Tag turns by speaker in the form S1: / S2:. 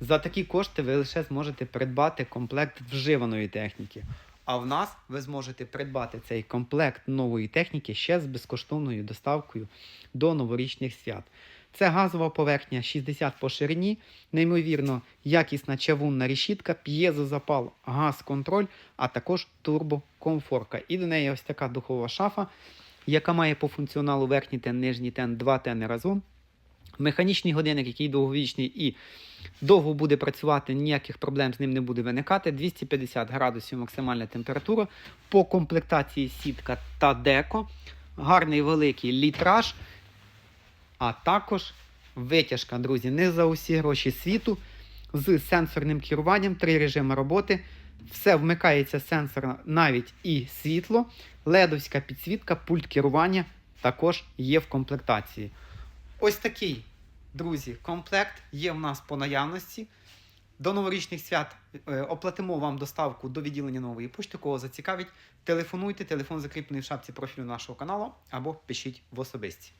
S1: За такі кошти ви лише зможете придбати комплект вживаної техніки. А в нас ви зможете придбати цей комплект нової техніки ще з безкоштовною доставкою до новорічних свят. Це газова поверхня 60 по ширині, неймовірно якісна чавунна решітка, п'єзозапал, газ-контроль, а також турбокомфорка. І до неї ось така духова шафа, яка має по функціоналу верхній тен, нижній тен, два тени разом. Механічний годинник, який довговічний і довго буде працювати, ніяких проблем з ним не буде виникати. 250 градусів максимальна температура. По комплектації сітка та деко. Гарний великий літраж. А також витяжка, друзі, не за усі гроші світу. З сенсорним керуванням, три режими роботи. Все вмикається сенсорно, навіть і світло. Ледовська підсвітка, пульт керування також є в комплектації. Ось такий, друзі, комплект є в нас по наявності. До новорічних свят е, оплатимо вам доставку до відділення нової пошти. Кого зацікавить, телефонуйте, телефон закріплений в шапці профілю нашого каналу або пишіть в особисті.